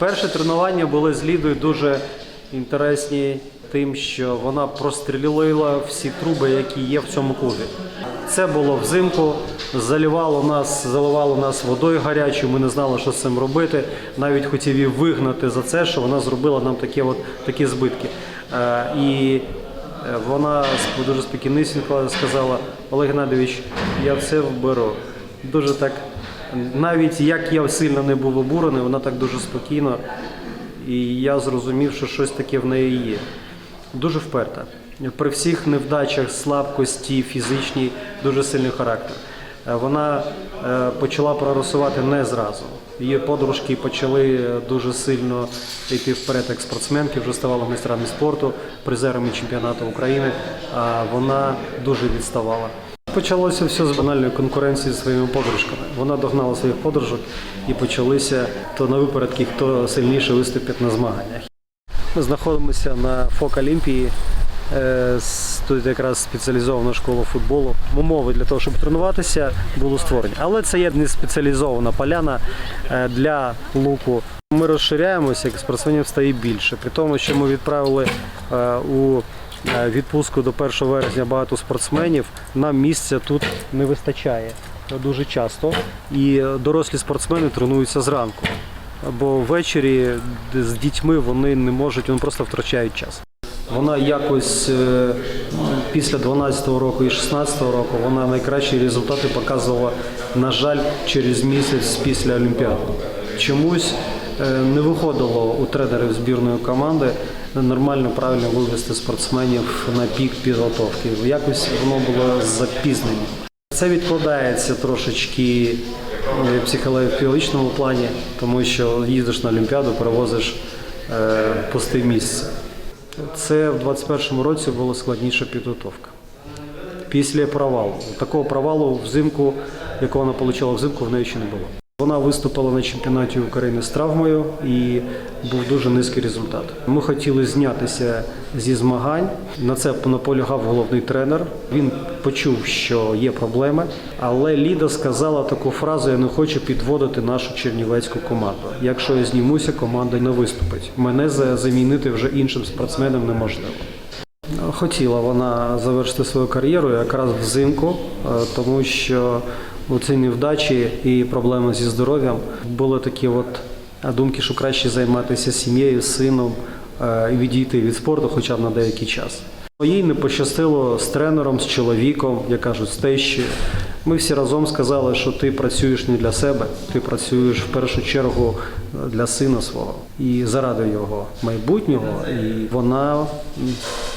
Перші тренування були з Лідою дуже інтересні тим, що вона прострілила всі труби, які є в цьому клубі. Це було взимку, заливало нас, заливало нас водою гарячою. Ми не знали, що з цим робити. Навіть хотів її вигнати за це, що вона зробила нам такі, от, такі збитки. Е, і е, вона дуже спокійнісінько сказала: Олег Геннадійович, я все вберу. Дуже так, навіть як я сильно не був обурений, вона так дуже спокійно. І я зрозумів, що щось таке в неї є. Дуже вперта. При всіх невдачах, слабкості, фізичній, дуже сильний характер. Е, Вона е, почала прогресувати не зразу. Її подружки почали е, дуже сильно йти вперед як спортсменки, вже ставали майстрами спорту, призерами чемпіонату України, а вона дуже відставала. Почалося все з банальної конкуренції зі своїми подружками. Вона догнала своїх подружок і почалися то на випередки, хто сильніше виступить на змаганнях. Ми знаходимося на ФОК Олімпії. Е, Тут якраз спеціалізована школа футболу. Умови для того, щоб тренуватися, були створені. Але це є не спеціалізована поляна е, для луку. Ми розширяємося, як спортсменів стає більше. При тому, що ми відправили е, у відпустку до 1 вересня багато спортсменів, нам місця тут не вистачає дуже часто. І дорослі спортсмени тренуються зранку. Бо ввечері з дітьми вони не можуть, вони просто втрачають час. Вона якось е, після 12-го року і 16-го року вона найкращі результати показувала, на жаль, через місяць після Олімпіади. Чомусь е, не виходило у тренерів збірної команди нормально правильно вивести спортсменів на пік підготовки. Якось воно було запізнення. Це відкладається трошечки е, в психологічному плані, тому що їздиш на Олімпіаду, перевозиш е, пусте місце. Це в 21-му році була складніша підготовка. Після провалу. Такого провалу взимку, якого вона отримала взимку, в неї ще не було. Вона виступила на чемпіонаті України з травмою і був дуже низький результат. Ми хотіли знятися зі змагань. На це наполягав головний тренер. Він почув, що є проблеми, але Ліда сказала таку фразу: Я не хочу підводити нашу чернівецьку команду. Якщо я знімуся, команда не виступить. Мене замінити вже іншим спортсменом неможливо. Хотіла вона завершити свою кар'єру якраз взимку, е, тому що у цій невдачі і проблеми зі здоров'ям були такі от думки, що краще займатися сім'єю, сином е, і відійти від спорту хоча б на деякий час. Їй не пощастило з тренером, з чоловіком, як кажуть, з тещею. Ми всі разом сказали, що ти працюєш не для себе, ти працюєш в першу чергу е, для сина свого і заради його майбутнього. І вона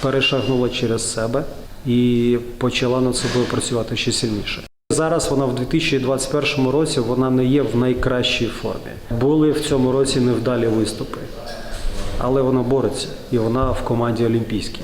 перешагнула через себе і почала над собою працювати ще сильніше. Зараз вона в 2021 році вона не є в найкращій формі. Були в цьому році невдалі виступи, але вона бореться і вона в команді Олімпійській.